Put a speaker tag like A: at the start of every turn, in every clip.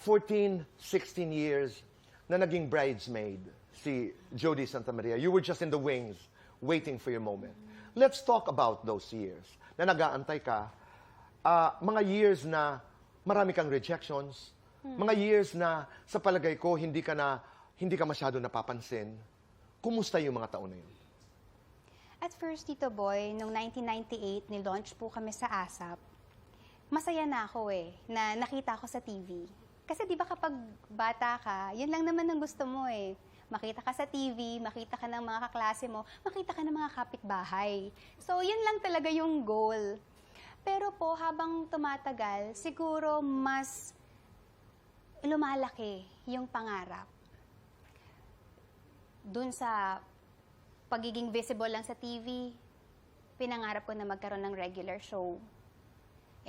A: 14, 16 years na naging bridesmaid si Jody Santa Maria. You were just in the wings, waiting for your moment. Let's talk about those years na nag-aantay ka. Ah, mga years na marami kang rejections, mga years na sa palagay ko hindi ka na hindi ka masyado napapansin. Kumusta yung mga taon na yun?
B: At first, Tito Boy, noong 1998, nilaunch po kami sa ASAP. Masaya na ako eh, na nakita ko sa TV. Kasi di ba kapag bata ka, yun lang naman ang gusto mo eh. Makita ka sa TV, makita ka ng mga kaklase mo, makita ka ng mga kapitbahay. So, yun lang talaga yung goal. Pero po, habang tumatagal, siguro mas lumalaki yung pangarap. Dun sa pagiging visible lang sa TV, pinangarap ko na magkaroon ng regular show.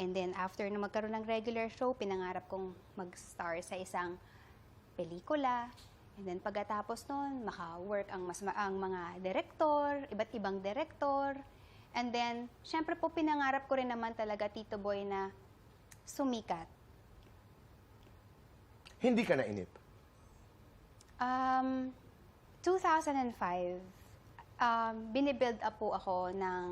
B: And then after na magkaroon ng regular show, pinangarap kong mag-star sa isang pelikula. And then pagkatapos nun, maka-work ang, mas, ang mga direktor, iba't ibang direktor. And then, syempre po pinangarap ko rin naman talaga, Tito Boy, na sumikat.
A: Hindi ka nainip.
B: Um, 2005, um, binibuild up po ako ng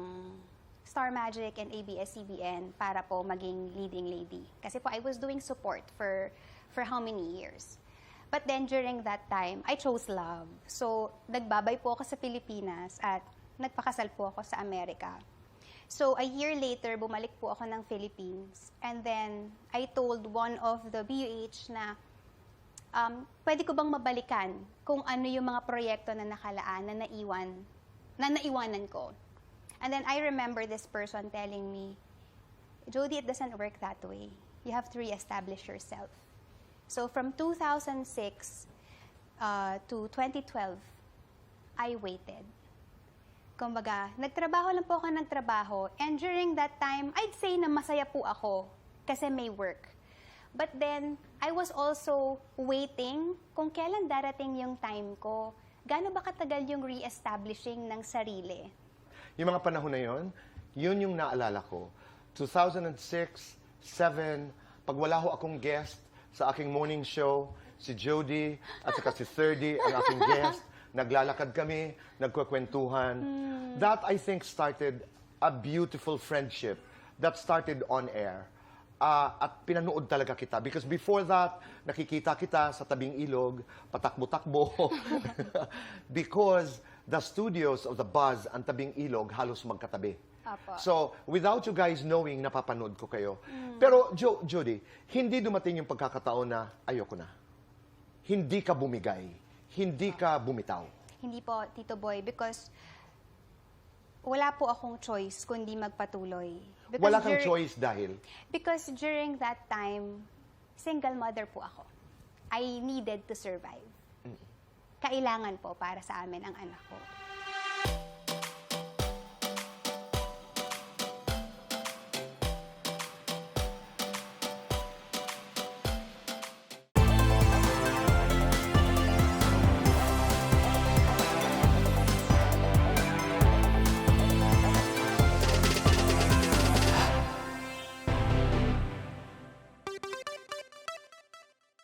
B: Star Magic and ABS-CBN para po maging leading lady. Kasi po I was doing support for for how many years. But then during that time, I chose love. So, nagbabay po ako sa Pilipinas at nagpakasal po ako sa Amerika. So, a year later, bumalik po ako ng Philippines. And then, I told one of the BUH na um, pwede ko bang mabalikan kung ano yung mga proyekto na nakalaan, na naiwan, na naiwanan ko. And then I remember this person telling me, Jody, it doesn't work that way. You have to reestablish yourself. So from 2006 uh, to 2012, I waited. Kumbaga, nagtrabaho lang po ako ng trabaho. And during that time, I'd say na masaya po ako kasi may work. But then, I was also waiting kung kailan darating yung time ko. Gaano ba katagal yung re-establishing ng sarili?
A: Yung mga panahon na yon, yun yung naalala ko. 2006, 7, pag wala ho akong guest sa aking morning show, si Jody at saka si Thirdy, ang aking guest, naglalakad kami, nagkwekwentuhan. That, I think, started a beautiful friendship that started on air. Ah, at pinanood talaga kita. Because before that, nakikita kita sa tabing ilog, patakbo-takbo. Because the studios of the Buzz and tabing ilog halos magkatabi.
B: Apo.
A: So, without you guys knowing, napapanood ko kayo. Pero, jo- Jody, hindi dumating yung pagkakataon na ayoko na. Hindi ka bumigay. Hindi ka bumitaw.
B: Hindi po, Tito Boy, because wala po akong choice kundi magpatuloy. Because
A: Wala kang
B: dur-
A: choice dahil
B: Because during that time, single mother po ako. I needed to survive. Kailangan po para sa amin ang anak ko.